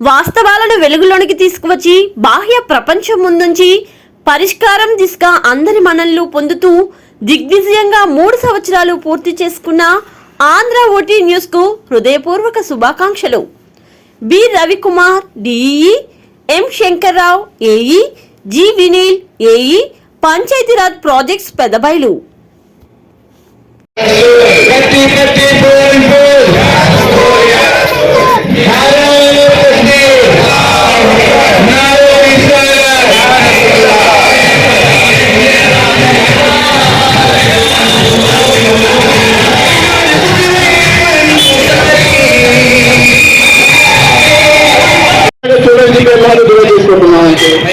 వాస్తవాలను వెలుగులోనికి తీసుకువచ్చి బాహ్య ప్రపంచం ముందుంచి పరిష్కారం దిశగా అందరి మనల్ని పొందుతూ దిగ్విజయంగా మూడు సంవత్సరాలు పూర్తి చేసుకున్న ఆంధ్ర ఓటీ న్యూస్కు హృదయపూర్వక శుభాకాంక్షలు. B. Ravikumar DE M. Shankar Rao AE G. Vineel AE Panchayati Raj projects Pedabailu.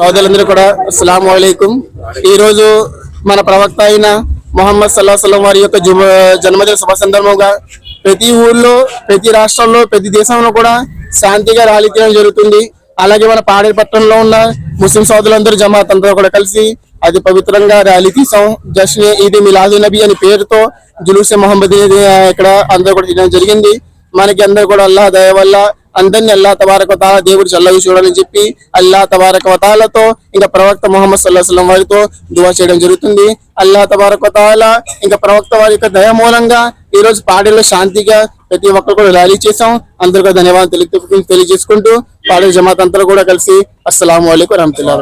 సోదరులందరూ కూడా అస్సలం వాలేకుం ఈ రోజు మన ప్రవక్త అయిన మొహమ్మద్ సల్లాహం వారి యొక్క జుమ జన్మదిన శుభ సందర్భంగా ప్రతి ఊర్లో ప్రతి రాష్ట్రంలో ప్రతి దేశంలో కూడా శాంతిగా ర్యాలీ తీయడం జరుగుతుంది. అలాగే మన పాడేరు పట్టణంలో ఉన్న ముస్లిం సోదరులందరూ జమాత్ అంతా కూడా కలిసి అది పవిత్రంగా ర్యాలీ తీసాం. జశ్న్ ఇది మిలాదు నబీ అనే పేరుతో జులూసే మొహమ్మద్ ఇక్కడ అందరూ కూడా తీయడం జరిగింది. మనకి అందరూ కూడా అల్లా దయ వల్ల అందరినీ అల్లా తబారక దేవుడు చల్లవి చూడాలని చెప్పి అల్లా తబారక ఇంకా ప్రవక్త మొహమ్మద్ సల్లాహం వారితో దువా చేయడం జరుగుతుంది. అల్లా తబారక తాల ఇంకా ప్రవక్త వారి యొక్క దయ మూలంగా ఈ రోజు పాడేలో శాంతిగా ప్రతి ఒక్కరు కూడా ర్యాలీ చేసాం అందరికీ ధన్యవాదాలు తెలియ తెలియజేసుకుంటూ పాడే జమాత్ అంతా కూడా కలిసి అస్సలం అయికం రమతుల్లా